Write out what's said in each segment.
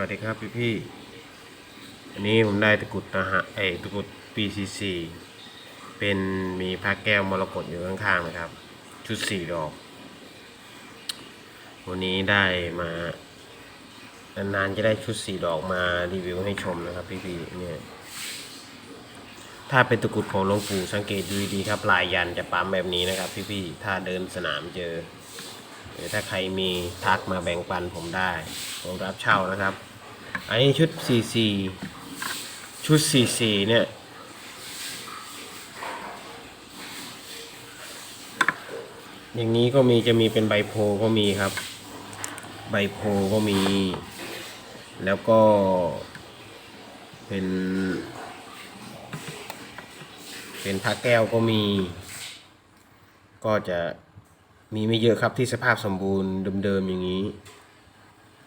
วัสดีครับพี่พี่อันนี้ผมได้ตะกุดนะฮะไอตะกุด PCC เป็นมีพระแก้วมรกตอยู่ข้างๆนะครับ ชุดสี่ดอก วันนี้ได้มานานๆจะได้ชุดสี่ดอกมารีวิวให้ชมนะครับ พี่พี่เนี่ยถ้าเป็นตะกุดของหลวงปู่สังเกตดูดีครับลายยันจะปั๊มแบบนี้นะครับ พี่พี่ถ้าเดินสนามเจอ หรือถ้าใครมีทักมาแบ่งปันผมได้ ผมรับเช่านะครับ อันนี้ชุด CC ชุด CC เนี่ยอย่างนี้ก็มีจะมีเป็นใบโพก็มีครับ ใบโพก็มี แล้วก็เป็น เป็นพระแก้วก็มี ก็จะ มีไม่เยอะครับที่สภาพสมบูรณ์เดิมๆอย่างนี้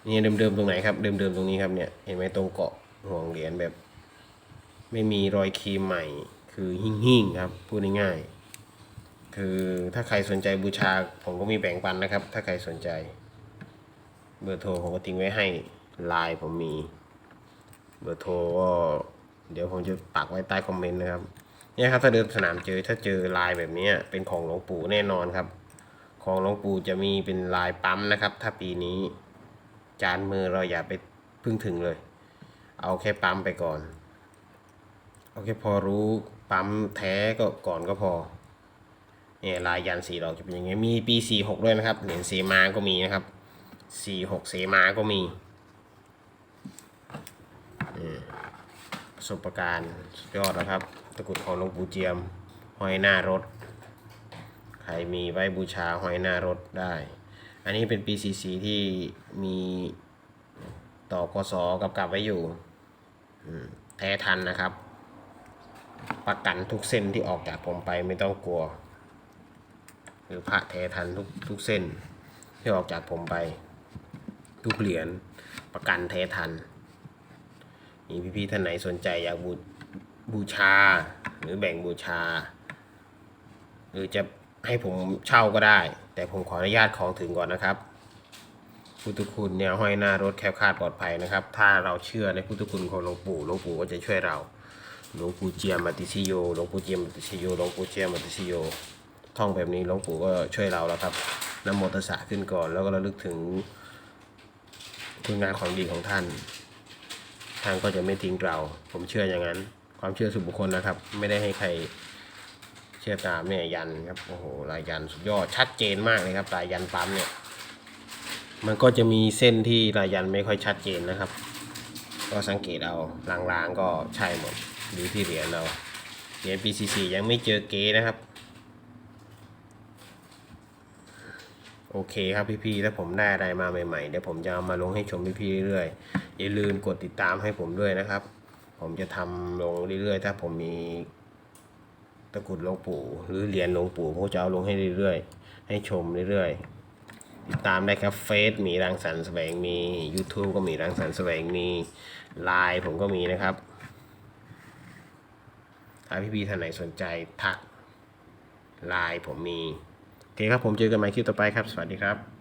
นี่เดิมๆตรงไหนครับ เดิมๆตรงนี้ครับเนี่ยเห็นไหมตรงเกาะห่วงเหรียญแบบ ไม่มีรอยครีมใหม่ คือหิ่งๆครับพูดง่ายๆคือถ้าใครสนใจบูชาผมก็มีแบ่งปันนะครับ ถ้าใครสนใจ เบอร์โทรผมก็ทิ้งไว้ให้ไลน์ผมมี เบอร์โทรก็เดี๋ยวผมจะปักไว้ใต้คอมเมนต์นะครับเนี่ยครับถ้าเดินสนามเจอถ้าเจอลายแบบนี้เป็นของหลวงปู่แน่นอนครับ ของหลวงปู่จะมีเป็นลายปั๊มนะครับ ถ้าปีนี้ จานมือเราอย่าไปพึ่งถึงเลย เอาแค่ปั๊มไปก่อน เอาแค่พอรู้ปั๊มแท้ก็ก่อนก็พอเนี่ยลายยันสีดอกจะเป็นอย่างเงี้ยมีปีสี่หกด้วยนะครับเหรียญเซมาก็มีนะครับสี่หกเซมาก็มีประสบการณ์ยอดนะครับ ตะกรุดของหลวงปู่เจียมห้อยหน้ารถ ใครมีไว้บูชาห้อยหน้ารถได้ อันนี้เป็น PCC ที่มีต่อกสกับกับไว้อยู่แท้ทันนะครับ ประกันทุกเส้นที่ออกจากผมไปไม่ต้องกลัวหรือพระแท้ทันทุกทุกเส้นที่ออกจากผมไป ทุกเหรียญประกันแท้ทันมีพี่ๆท่านไหนสนใจอยากบูบูชา หรือแบ่งบูชา หรือจะ ให้ผมเช่าก็ได้ แต่ผมขออนุญาตของถึงก่อนนะครับพุทธคุณเนี่ยห้อยหน้ารถแคลคาดปลอดภัยนะครับ ถ้าเราเชื่อในพุทธคุณของหลวงปู่หลวงปู่ก็จะช่วยเราหลวงปู่เจียมมัติชิโยหลวงปู่เจียมมัติชิโยหลวงปู่เจียมมัติชิโยท่องแบบนี้หลวงปู่ก็ช่วยเราแล้วครับนำโมตสสะขึ้นก่อน แล้วก็ระลึกถึงคุณงานของดีของท่านท่านก็จะไม่ทิ้งเรา ผมเชื่ออย่างนั้น ความเชื่อส่วนบุคคลนะครับ ไม่ได้ให้ใคร เชื่อตามเนี่ยยันครับโอ้โหลายยันสุดยอดชัดเจนมากเลยครับลายยันปั๊มเนี่ย มันก็จะมีเส้นที่ลายยันไม่ค่อยชัดเจนนะครับ ก็สังเกตเอาลางๆก็ใช่หมดดูที่เหรียญเราเหรียญ PCC ยังไม่เจอเก๊นะครับโอเคครับพี่ๆถ้าผมได้อะไรมาใหม่ๆ เดี๋ยวผมจะเอามาลงให้ชมพี่ๆเรื่อยๆ อย่าลืมกดติดตามให้ผมด้วยนะครับ ผมจะทำลงเรื่อยๆ ถ้าผมมี ตะกุดหลวงปู่หรือเหรียญหลวงปู่ผมจะเอาลงให้เรื่อยๆ ให้ชมเรื่อยๆ ติดตามได้ครับเฟซมีรังสรรค์แสวงมี YouTube ก็มีรังสรรค์แสวงมีไลน์ผมก็มีนะครับ ถ้าพี่ๆท่านไหนสนใจทักไลน์ผมมี โอเคครับผมเจอกันใหม่คลิปต่อไปครับ สวัสดีครับ